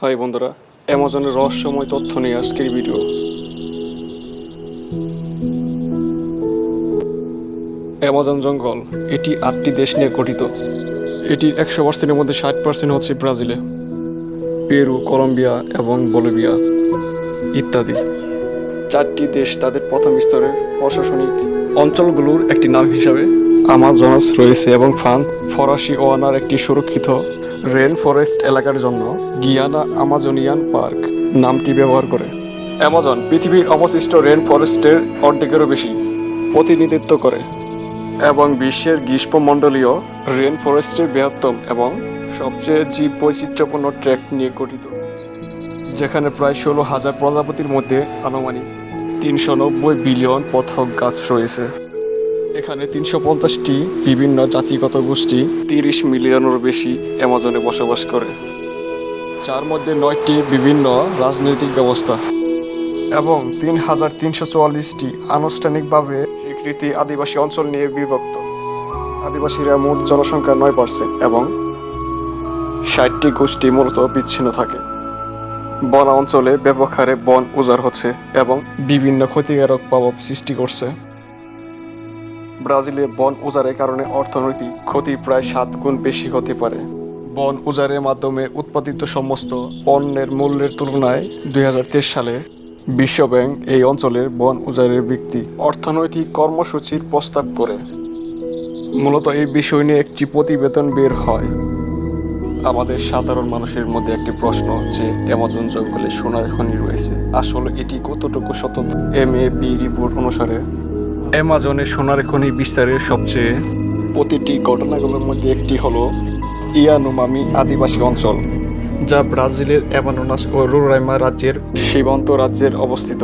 High বন্ধুরা, অ্যামাজনের রহস্যময় তথ্য নিয়ে আজকের ভিডিও। অ্যামাজন জঙ্গল, এটি আটটি দেশ নিয়ে গঠিত। এটির একশো পার্সেন্টের মধ্যে ষাট পার্সেন্ট হচ্ছে ব্রাজিলে। পেরু, কলম্বিয়া এবং বলিভিয়া ইত্যাদি। চারটি দেশ তাদের প্রথম স্তরের প্রশাসনিক অঞ্চলগুলোর একটি নাম হিসাবে আমাজনাস রয়েছে এবং ফ্রান্স, ফরাসি ওয়ানার একটি সুরক্ষিত রেন ফরেস্ট এলাকার জন্য গিয়ানা আমাজনিয়ান পার্ক নামটি ব্যবহার করে। অ্যামাজন পৃথিবীর অবশিষ্ট রেন ফরেস্টের অর্ধেকেরও বেশি প্রতিনিধিত্ব করে এবং বিশ্বের গ্রীষ্মমণ্ডলীয় রেন ফরেস্টের বৃহত্তম এবং সবচেয়ে জীব বৈচিত্র্যপূর্ণ ট্র্যাক নিয়ে গঠিত, যেখানে প্রায় ষোলো হাজার প্রজাপতির মধ্যে আনুমানিক তিনশো নব্বই বিলিয়ন পথক গাছ রয়েছে। এখানে তিনশো পঞ্চাশটি বিভিন্ন জাতিগত গোষ্ঠী তিরিশ মিলিয়নেরও বেশি অ্যামাজনে বসবাস করে। যার মধ্যে নয়টি বিভিন্ন রাজনৈতিক ব্যবস্থা এবং তিন হাজার তিনশো চুয়াল্লিশটি আনুষ্ঠানিকভাবে স্বীকৃতি আদিবাসী অঞ্চল নিয়ে বিভক্ত। আদিবাসীরা মোট জনসংখ্যা নয় পার্সেন্ট এবং ষাটটি গোষ্ঠী মূলত বিচ্ছিন্ন থাকে। বন অঞ্চলে ব্যাপক হারে বন উজাড় হচ্ছে এবং বিভিন্ন ক্ষতিকারক প্রভাব সৃষ্টি করছে। ব্রাজিলে বন উজাড়ের কারণে অর্থনৈতিক ক্ষতি প্রায় সাত গুণ বেশি হতে পারে। বন উজাড়ের মাধ্যমে উৎপাদিত সমস্ত পণ্যের মূল্যের তুলনায় দুই হাজার তেইশ সালে বিশ্বব্যাংক এই অঞ্চলের বন উজাড়ের ব্যক্তি অর্থনৈতিক কর্মসূচির প্রস্তাব করে। মূলত এই বিষয় নিয়ে একটি প্রতিবেদন বের হয়। আমাদের সাধারণ মানুষের মধ্যে একটি প্রশ্ন যে, অ্যামাজন জঙ্গলে সোনার খনি রয়েছে। আসলে এটি কতটুকু সতত? এম এ বি রিপোর্ট অনুসারে অ্যামাজনে সোনার খনি বিস্তারের সবচেয়ে প্রতিটি ঘটনাগুলোর মধ্যে একটি হলো ইয়ানুমামি আদিবাসী অঞ্চল, যা ব্রাজিলের অ্যামানোনাস ও রোরাইমা রাজ্যের সীমান্ত রাজ্যের অবস্থিত।